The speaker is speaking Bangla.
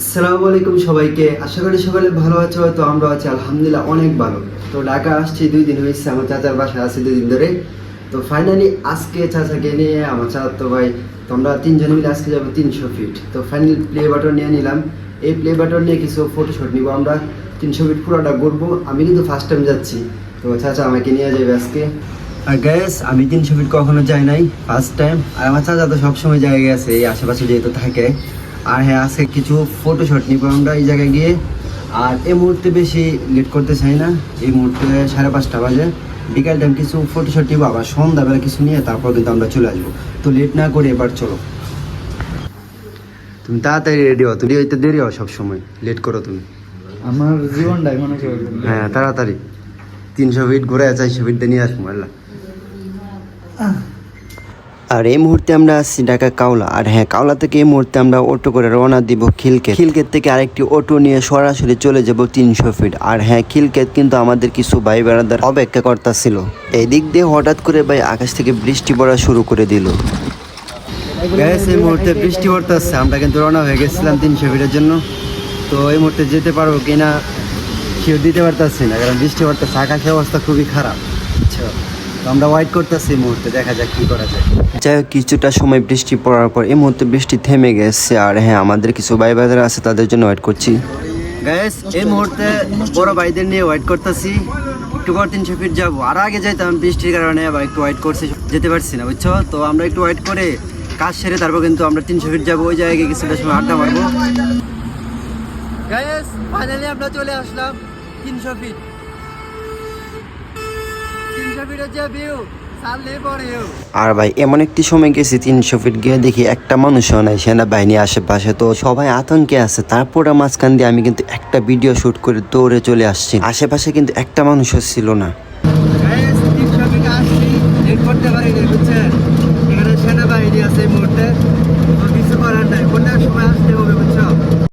আসসালামু আলাইকুম সবাইকে। আশা করি সকালে ভালো আছো, তো আমরা আছি আলহামদুলিল্লাহ অনেক ভালো। তো ঢাকা আসছি, দুই দিন হয়েছে, আমার চাচার বাসায় আছি দুই দিন ধরে। তো ফাইনালি আজকে চাচাকে নিয়ে, আমার চাচার তো ভাই, তো আমরা তিনজন মিলে আজকে যাব তিনশো ফিট তো ফাইনালি প্লে বাটন নিয়ে নিলাম। এই প্লে বাটন নিয়ে কিছু ফটোশট নিব আমরা। তিনশো ফিট পুরোটা ঘুরবো। আমি কিন্তু ফার্স্ট টাইম যাচ্ছি। তো চাচা আমাকে নিয়ে যাবে আজকে। আর গ্যাস আমি তিনশো ফিট কখনো যাই নাই ফার্স্ট টাইম আর আমার চাচা তো সবসময় জায়গায় গেছে এই আশেপাশে যেহেতু থাকে। আর হ্যাঁ আজকে কিছু ফটোশট নিব আমরা এই জায়গায় গিয়ে। আর এই মুহূর্তে বেশি লেট করতে চাই না। এই মুহূর্তে সাড়ে পাঁচটা বাজে। বিকাল টাইম কিছু ফটোশট নিবো আবার সন্ধ্যাবেলা কিছু নিয়ে তারপর কিন্তু আমরা চলে আসব। তো লেট না করে এবার চলো। তুমি তাড়াতাড়ি রেডি হও তুমি হইতে দেরি হও সবসময়। লেট করো তুমি। আমার জীবনটাই মনে করো হ্যাঁ তাড়াতাড়ি। তিনশো ফিট ঘুরে চারশো ফিট দিয়ে নিয়ে আসব আল্লাহ। আর এই মুহূর্তে আমরা আসছি ঢাকা কাউলা আর হ্যাঁ কাউলা থেকে এই মুহূর্তে আমরা অটো করে রওনা দিব খিলকেত খিলকেত থেকে আরেকটি অটো নিয়ে সরাসরি চলে যাব তিনশো ফিট। আর হ্যাঁ খিলকেত কিন্তু আমাদের কিছু ভাই বেড়াদার অপেক্ষা এই দিক দিয়ে হঠাৎ করে ভাই আকাশ থেকে বৃষ্টি পড়া শুরু করে দিল। এই মুহূর্তে বৃষ্টি পড়তেছে। আমরা কিন্তু রওনা হয়ে গেছিলাম তিনশো ফিটের জন্য। তো এই মুহূর্তে যেতে পারব কিনা, কেউ দিতে পারতেছি না, কারণ বৃষ্টি পড়তেছে। আকাশের অবস্থা খুবই খারাপ। বুঝছ তো আমরা ওয়েট করতেছি এই মুহূর্তে দেখা যাক কি করা যায়। যাই হোক কিছুটা সময় বৃষ্টি পড়ার পর এই মুহূর্তে বৃষ্টি থেমে গেছে আর হ্যাঁ আমাদের কিছু ভাই ভাইদের আছে তাদের জন্য ওয়েট করছি। গ্যাস এই মুহূর্তে বড় ভাইদের নিয়ে ওয়েট করতেছি। একটু পর তিনশো ফিট যাব। আর আগে যাইতাম বৃষ্টির কারণে আবার একটু ওয়েট করছি যেতে পারছি না বুঝছ? তো আমরা একটু ওয়েট করে কাজ সেরে তারপর কিন্তু আমরা তিনশো ফিট যাব ওই জায়গায় কিছুটা সময় আড্ডা মারবো। ফাইনালি আমরা চলে আসলাম তিনশো ফিট তিনশো ফিটের যে ভিউ সারলে পরে আর ভাই এমন একটি সময় গেছি তিনশো ফিট গিয়ে দেখি একটা মানুষও নাই সেনাবাহিনী আশেপাশে। তো সবাই আতঙ্কে আছে তারপরে মাঝখান দিয়ে আমি কিন্তু একটা ভিডিও শুট করে দৌড়ে চলে আসছি। আশেপাশে কিন্তু একটা মানুষও ছিল না। করতে বুঝছেন?